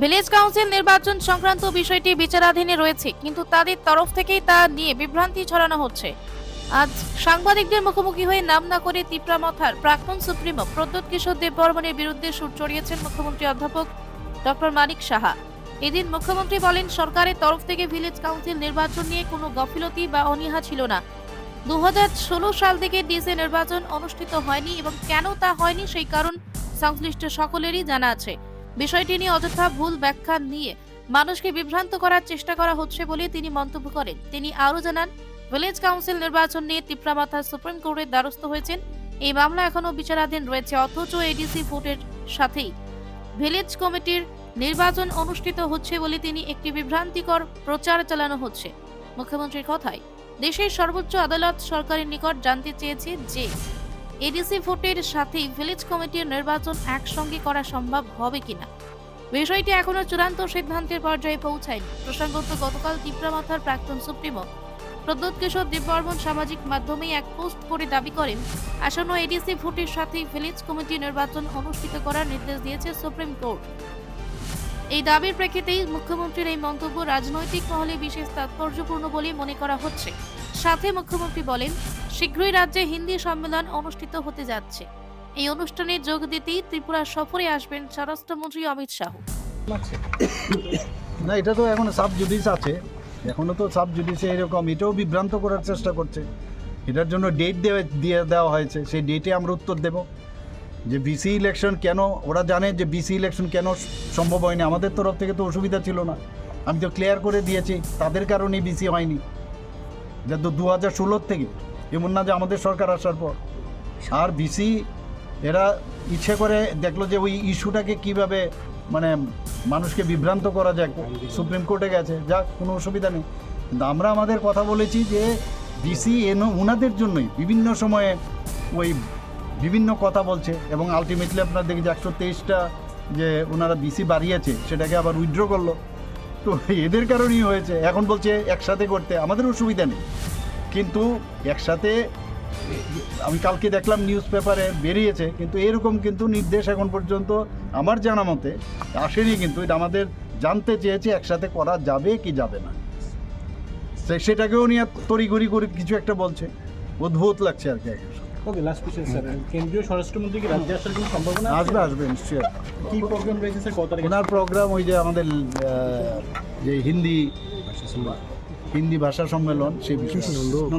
Village council নির্বাচন সংক্রান্ত বিষয়টি বিচারাধীনে রয়েছে, কিন্তু তাদের তরফ থেকেই তা নিয়ে বিভ্রান্তি ছড়ানো হচ্ছে। আজ সাংবাদিকদের মুখোমুখি হয়ে নাম না করে তিপ্রামথার প্রাক্তন সুপ্রিমো প্রদ্যোৎ কিশোর দেববর্মনের বিরুদ্ধে সুর চড়িয়েছেন মুখ্যমন্ত্রী অধ্যাপক ডক্টর মানিক সাহা। এদিন মুখ্যমন্ত্রী বলেন, সরকারের তরফ থেকে ভিলেজ কাউন্সিল নির্বাচন নিয়ে কোনো গফিলতি বা অনীহা ছিল না। দু হাজার ষোলো সাল থেকে ডিসি নির্বাচন অনুষ্ঠিত হয়নি এবং কেন তা হয়নি সেই কারণ সংশ্লিষ্ট সকলেরই জানা আছে। বিষয়টি নিয়ে অযথা ভুল ব্যাখ্যা নিয়ে মানুষকে বিভ্রান্ত করার চেষ্টা করা হচ্ছে বলে তিনি মন্তব্য করেন। তিনি আরও জানান, ভিলেজ কাউন্সিল নির্বাচন নিয়ে তিপ্রামাথা সুপ্রিম কোর্টের দ্বারস্থ হয়েছেন। এই মামলা এখনও বিচারাধীন রয়েছে, অথচ এডিসি ভোটের সাথেই। ভিলেজ কমিটির নির্বাচন অনুষ্ঠিত হচ্ছে বলে তিনি একটি বিভ্রান্তিকর প্রচার চালানো হচ্ছে। মুখ্যমন্ত্রীর কথায়, দেশের সর্বোচ্চ আদালত সরকারের নিকট জানতে চেয়েছে যে এডিসি ভোটের সাথেই ভিলেজ কমিটির নির্বাচন একসঙ্গে করা সম্ভব হবে কিনা? বিষয়টি এখনও চূড়ান্ত সিদ্ধান্তের পর্যায়ে পৌঁছায়নি। প্রসঙ্গত, গতকাল তিপ্রামাথার প্রাক্তন সুপ্রিমো প্রদ্যোৎ কিশোর দেববর্মন সামাজিক মাধ্যমে এক পোস্ট করে দাবি করেন, আসন্ন এডিসি ভোটের সাথেই ভিলেজ কমিটি নির্বাচন অনুষ্ঠিত করার নির্দেশ দিয়েছে সুপ্রিম কোর্ট। এই দাবির প্রেক্ষিতেই মুখ্যমন্ত্রীর এই মন্তব্য রাজনৈতিক মহলে বিশেষ তাৎপর্যপূর্ণ বলে মনে করা হচ্ছে। সাথে মুখ্যমন্ত্রী বলেন, শীঘ্রই রাজ্যে হিন্দি সম্মেলন অনুষ্ঠিত হতে যাচ্ছে। এই অনুষ্ঠানে যোগ দিতেই ত্রিপুরা সফরে আসবেন স্বরাষ্ট্রমন্ত্রী অমিত শাহ। না, এটা তো এখন সাব জুডিস আছে। এখনও তো সাব জুডিসে এরকম, এটাও বিভ্রান্ত করার চেষ্টা করছে। এটার জন্য ডেট দেওয়া, দিয়ে দেওয়া হয়েছে। সেই ডেটে আমরা উত্তর দেব। যে বিসি ইলেকশন কেন, ওরা জানে যে বিসি ইলেকশন কেন সম্ভব হয়নি। আমাদের তরফ থেকে তো অসুবিধা ছিল না। আমি তো ক্লিয়ার করে দিয়েছি, তাদের কারণেই বিসি হয়নি। তো দু হাজার ষোলোর থেকে, এমন না যে আমাদের সরকার আসার পর। আর বিসি এরা ইচ্ছে করে দেখল যে ওই ইস্যুটাকে কীভাবে মানে মানুষকে বিভ্রান্ত করা যায়, সুপ্রিম কোর্টে গেছে, যাক, কোনো অসুবিধা নেই। কিন্তু আমরা আমাদের কথা বলেছি যে ডিসি এনো ওনাদের জন্যই বিভিন্ন সময়ে ওই বিভিন্ন কথা বলছে এবং আলটিমেটলি আপনার দেখি যে একশো তেইশটা যে ওনারা বিসি বাড়িয়েছে, সেটাকে আবার উইথড্র করল। তো এদের কারণেই হয়েছে। এখন বলছে একসাথে করতে, আমাদের অসুবিধা নেই। কিন্তু একসাথে, আমি কালকে দেখলাম নিউজ পেপারে বেরিয়েছে, কিন্তু এরকম কিন্তু নির্দেশ এখন পর্যন্ত আমার জানা মতে আসেনি, কিন্তু এটা আমাদের জানতে চেয়েছে একসাথে করা যাবে কি যাবে না। সেটাকেও নিয়ে তড়িঘড়ি করে কিছু একটা বলছে। অদ্ভুত লাগছে আর কি। লাস্ট কোশ্চেন স্যার কেন্দ্রীয় স্বরাষ্ট্রমন্ত্রী কি রাজ্যে আসার কোনো সম্ভাবনা আছে? আসবে আসবে নিশ্চয়ই কি প্রোগ্রাম রয়েছে স্যার কত তারিখে? ওনার প্রোগ্রাম ওই যে আমাদের আহ, যে হিন্দি হিন্দি ভাষা সম্মেলন সেই বিষয়ে।